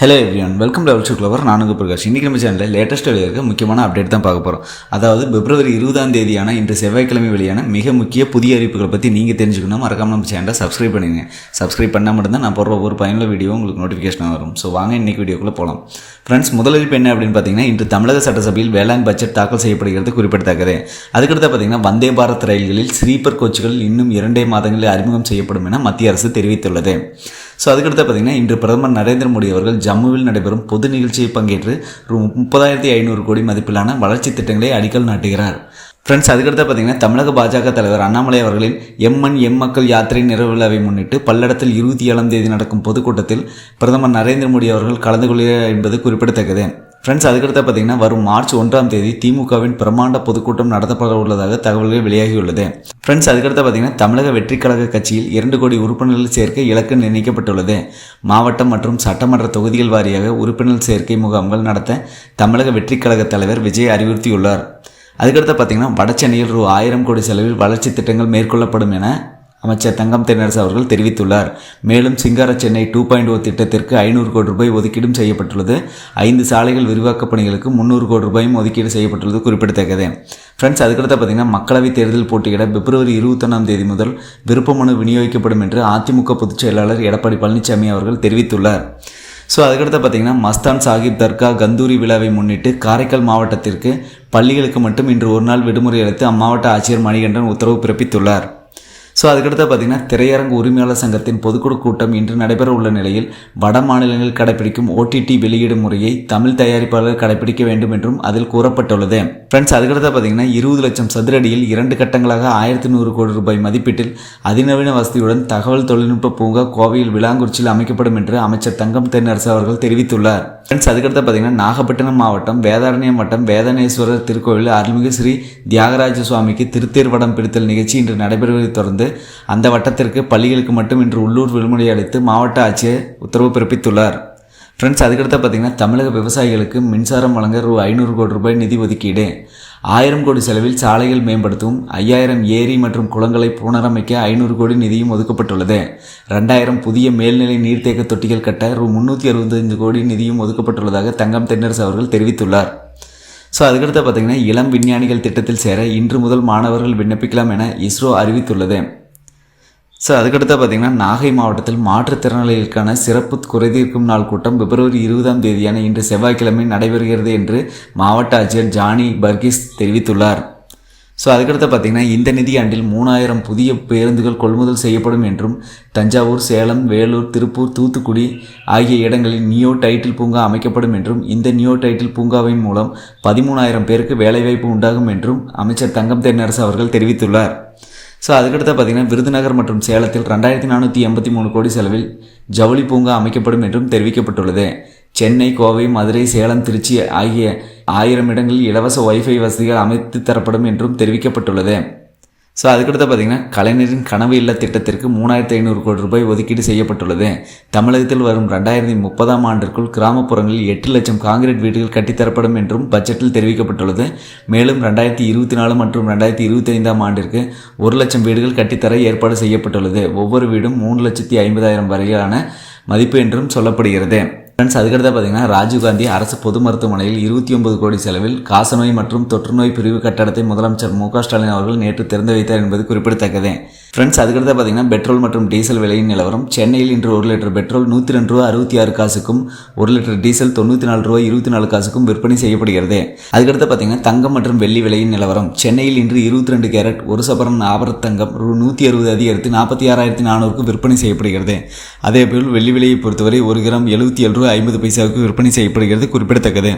Hello everyone welcome to our clever நானுங்க பிரகாஷ். இன்றைக்கி நம்ம சேனலில் லேட்டஸ்ட் வெளியாக முக்கியமான அப்டேட் தான் பார்க்க போகிறோம் அதாவது பிப்ரவரி இருபதாம் தேதியான இன்று செவ்வாய்க்கிழமை வெளியான மிக முக்கிய புதிய அறிவிப்புகளை பற்றி நீங்கள் தெரிஞ்சுக்கணும் மறக்காமல் நம்ம சேனலை சப்ஸ்கிரைப் பண்ணுங்க சப்ஸ்கிரைப் பண்ணால் மட்டும்தான் நான் போடுற ஒவ்வொரு பயனுள்ள வீடியோ உங்களுக்கு நோட்டிஃபிகேஷன் வரும். ஸோ வாங்க இன்றைக்கி வீடியோக்குள்ளே போகலாம் ஃப்ரெண்ட்ஸ் முதலறிப்பு என்ன அப்படின்னு பார்த்தீங்கன்னா இன்று தமிழக சட்டசபையில் வேளாண் பட்ஜெட் தாக்கல் செய்யப்படுகிறது குறிப்பிடத்தக்கது. அதுக்கடுத்து பார்த்தீங்கன்னா வந்தே பாரத் ரயில்களில் ஸ்லீப்பர் கோச்சுகள் இன்னும் இரண்டே மாதங்களில் அறிமுகம் செய்யப்படும் என மத்திய அரசு தெரிவித்துள்ளது. ஸோ அதுக்கடுத்து பார்த்தீங்கன்னா இன்று பிரதமர் நரேந்திர மோடி அவர்கள் ஜம்முவில் நடைபெறும் பொது நிகழ்ச்சியில் பங்கேற்று ரூ முப்பதாயிரத்தி ஐநூறு கோடி மதிப்பிலான வளர்ச்சி திட்டங்களை அடிக்கல் நாட்டுகிறார். ஃப்ரெண்ட்ஸ் அதுக்கடுத்து பார்த்தீங்கன்னா தமிழக பாஜக தலைவர் அண்ணாமலை அவர்களின் எம்என் எம் மக்கள் யாத்திரை நிறைவு விழாவை முன்னிட்டு பல்லடத்தில் இருபத்தி ஏழாம் தேதி நடக்கும் பொதுக்கூட்டத்தில் பிரதமர் நரேந்திர மோடி அவர்கள் கலந்து கொள்கிறார் என்பது குறிப்பிடத்தக்கது. ஃப்ரெண்ட்ஸ் அதுக்கடுத்து பார்த்தீங்கன்னா வரும் மார்ச் ஒன்றாம் தேதி திமுகவின் பிரமாண்ட பொதுக்கூட்டம் நடத்தப்பட உள்ளதாக தகவல்கள் வெளியாகியுள்ளது. ஃப்ரெண்ட்ஸ் அதுக்கடுத்து பார்த்தீங்கன்னா தமிழக வெற்றி கழக கட்சியில் இரண்டு கோடி உறுப்பினர்கள் சேர்க்க இலக்கு நிர்ணயிக்கப்பட்டுள்ளது. மாவட்டம் மற்றும் சட்டமன்ற தொகுதிகள் வாரியாக உறுப்பினர் சேர்க்கை முகாம்கள் நடத்த தமிழக வெற்றி கழக தலைவர் விஜய் அறிவுறுத்தியுள்ளார். அதுக்கடுத்து பார்த்தீங்கன்னா வடசென்னையில் ரூ ஆயிரம் கோடி செலவில் வளர்ச்சி திட்டங்கள் மேற்கொள்ளப்படும் என அமைச்சர் தங்கம் தென்னரசு அவர்கள் தெரிவித்துள்ளார். மேலும் சிங்கார சென்னை டூ பாயிண்ட் ஓ திட்டத்திற்கு ஐநூறு கோடி ரூபாய் ஒதுக்கீடும் செய்யப்பட்டுள்ளது. ஐந்து சாலைகள் விரிவாக்கப் பணிகளுக்கு முந்நூறு கோடி ரூபாயும் ஒதுக்கீடு செய்யப்பட்டுள்ளது குறிப்பிடத்தக்கது. ஃப்ரெண்ட்ஸ் அதுக்கடுத்து பார்த்தீங்கன்னா மக்களவைத் தேர்தல் போட்டியிட பிப்ரவரி இருபத்தொன்னாம் தேதி முதல் விருப்ப மனு விநியோகிக்கப்படும் என்று அதிமுக பொதுச் செயலாளர் எடப்பாடி பழனிசாமி அவர்கள் தெரிவித்துள்ளார். ஸோ அதுக்கடுத்து பார்த்தீங்கன்னா மஸ்தான் சாஹிப் தர்கா கந்தூரி விழாவை முன்னிட்டு காரைக்கால் மாவட்டத்திற்கு பள்ளிகளுக்கு மட்டும் இன்று ஒரு நாள் விடுமுறை அளித்து அம்மாவட்ட ஆட்சியர் மணிகண்டன் உத்தரவு பிறப்பித்துள்ளார். ஸோ அதுக்கடுத்து பார்த்தீங்கன்னா திரையரங்கு உரிமையாளர் சங்கத்தின் பொதுக்குழு கூட்டம் இன்று நடைபெற உள்ள நிலையில் வட மாநிலங்களில் கடைபிடிக்கும் ஓடிடி வெளியீடு முறையை தமிழ் தயாரிப்பாளர் கடைபிடிக்க வேண்டும் என்றும் அதில் கூறப்பட்டுள்ளது. ஃப்ரெண்ட்ஸ் அதுக்கடுத்து பார்த்தீங்கன்னா இருபது லட்சம் சதுரடியில் இரண்டு கட்டங்களாக ஆயிரத்தி நூறு கோடி ரூபாய் மதிப்பீட்டில் அதிநவீன வசதியுடன் தகவல் தொழில்நுட்ப பூங்கா கோவையில் விளாங்குறிச்சியில் அமைக்கப்படும் என்று அமைச்சர் தங்கம் தென்னரசு அவர்கள் தெரிவித்துள்ளார். ஃப்ரெண்ட்ஸ் அதுக்கடுத்து பார்த்தீங்கன்னா நாகப்பட்டினம் மாவட்டம் வேதாரண்யம் வட்டம் வேதனேஸ்வரர் திருக்கோவில் அருள்மிகு ஸ்ரீ தியாகராஜ சுவாமிக்கு திருத்தேர் வடம் பிடித்தல் நிகழ்ச்சி இன்று நடைபெறுவதை தொடர்ந்து அந்த வட்டத்திற்கு பள்ளிகளுக்கு மட்டும் இன்று உள்ளூர் விடுமுறை அளித்து மாவட்ட ஆட்சியர் உத்தரவு பிறப்பித்துள்ளார். ஃப்ரெண்ட்ஸ் அதுக்கடுத்து பார்த்தீங்கன்னா தமிழக விவசாயிகளுக்கு மின்சாரம் வழங்க ரூ ஐநூறு கோடி ரூபாய் நிதி ஒதுக்கீடு. ஆயிரம் கோடி செலவில் சாலைகள் மேம்படுத்தவும் ஐயாயிரம் ஏரி மற்றும் குளங்களை புனரமைக்க ஐநூறு கோடி நிதியும் ஒதுக்கப்பட்டுள்ளது. ரெண்டாயிரம் புதிய மேல்நிலை நீர்த்தேக்க தொட்டிகள் கட்ட ரூ. முந்நூற்றி அறுபத்தஞ்சு கோடி நிதியும் ஒதுக்கப்பட்டுள்ளதாக தங்கம் தென்னரசு அவர்கள் தெரிவித்துள்ளார். ஸோ அதுக்கடுத்து பார்த்தீங்கன்னா இளம் விஞ்ஞானிகள் திட்டத்தில் சேர இன்று முதல் மாணவர்கள் விண்ணப்பிக்கலாம் என இஸ்ரோ அறிவித்துள்ளது. ஸோ அதுக்கடுத்து பார்த்தீங்கன்னா நாகை மாவட்டத்தில் மாற்றுத்திறனாளிகளுக்கான சிறப்பு குறைதீர்க்கும் நாள் கூட்டம் பிப்ரவரி இருபதாம் தேதியான இன்று செவ்வாய்க்கிழமை நடைபெறுகிறது என்று மாவட்ட ஆட்சியர் ஜானி பர்கிஸ் தெரிவித்துள்ளார். ஸோ அதுக்கடுத்து பார்த்தீங்கன்னா இந்த நிதியாண்டில் மூணாயிரம் புதிய பேருந்துகள் கொள்முதல் செய்யப்படும் என்றும் தஞ்சாவூர் சேலம் வேலூர் திருப்பூர் தூத்துக்குடி ஆகிய இடங்களில் நியோ டைட்டில் பூங்கா அமைக்கப்படும் என்றும் இந்த நியோ டைட்டில் பூங்காவின் மூலம் பதிமூணாயிரம் பேருக்கு வேலைவாய்ப்பு உண்டாகும் என்றும் அமைச்சர் தங்கம் தென்னரசு அவர்கள் தெரிவித்துள்ளார். ஸோ அதுக்கடுத்து பார்த்தீங்கன்னா விருதுநகர் மற்றும் சேலத்தில் ரெண்டாயிரத்தி நானூற்றி எண்பத்தி மூணு கோடி செலவில் ஜவுளி பூங்கா அமைக்கப்படும் என்றும் தெரிவிக்கப்பட்டுள்ளது. சென்னை கோவை மதுரை சேலம் திருச்சி ஆகிய ஆயிரம் இடங்களில் இலவச ஒய்ஃபை வசதிகள் அமைத்து தரப்படும் என்றும் தெரிவிக்கப்பட்டுள்ளது. ஸோ அதுக்கடுத்து பார்த்தீங்கன்னா கலைஞரின் கனவு இல்ல திட்டத்திற்கு மூணாயிரத்தி ஐநூறு கோடி ரூபாய் ஒதுக்கீடு செய்யப்பட்டுள்ளது. தமிழகத்தில் வரும் ரெண்டாயிரத்தி முப்பதாம் ஆண்டிற்குள் கிராமப்புறங்களில் எட்டு லட்சம் காங்கிரீட் வீடுகள் கட்டித்தரப்படும் என்றும் பட்ஜெட்டில் தெரிவிக்கப்பட்டுள்ளது. மேலும் ரெண்டாயிரத்தி இருபத்தி நாலு மற்றும் ரெண்டாயிரத்தி இருபத்தி ஐந்தாம் ஆண்டிற்கு ஒரு லட்சம் வீடுகள் கட்டித்தர ஏற்பாடு செய்யப்பட்டுள்ளது. ஒவ்வொரு வீடும் மூணு லட்சத்தி ஐம்பதாயிரம் வரையிலான மதிப்பு என்றும் சொல்லப்படுகிறது. ஃப்ரெண்ட்ஸ் அதுக்கடுத்து பார்த்தீங்கன்னா ராஜீவ்காந்தி அரசு பொது மருத்துவமனையில் இருபத்தி ஒன்பது கோடி செலவில் காசநோய் மற்றும் தொற்றுநோய் பிரிவு கட்டடத்தை முதலமைச்சர் மு ஸ்டாலின் அவர்கள் நேற்று திறந்து வைத்தார் என்பது குறிப்பிடத்தக்கது. ஃப்ரெண்ட்ஸ் அதுக்கடுத்து பார்த்தீங்கன்னா பெட்ரோல் மற்றும் டீசல் விலையின் நிலவரம். சென்னையில் இன்று ஒரு லிட்டர் பெட்ரோல் நூற்றி ரெண்டு ரூபா அறுபத்தி ஆறு காசுக்கும் ஒரு லிட்டர் டீசல் தொண்ணூற்றி நாலு ரூபா இருபத்தி நாலு காசுக்கும் விற்பனை செய்யப்படுகிறது. அதுக்கடுத்து பார்த்தீங்கன்னா தங்கம் மற்றும் வெள்ளி விலையின் நிலவரம். சென்னையில் இன்று இருபத்தி ரெண்டு கேரட் ஒரு சபரம் ஆபரத்தங்கம் ரூ நூற்றி அறுபது அதிகரித்து நாற்பத்தி ஆறாயிரத்தி நானூறுக்கு விற்பனை செய்யப்படுகிறது. அதேபோல் வெள்ளி விலையை பொறுத்தவரை ஒரு கிராம் எழுபத்தி ஏழு ரூபாய் ஐம்பது பைசாவுக்கு விற்பனை செய்யப்படுகிறது குறிப்பிடத்தக்கது.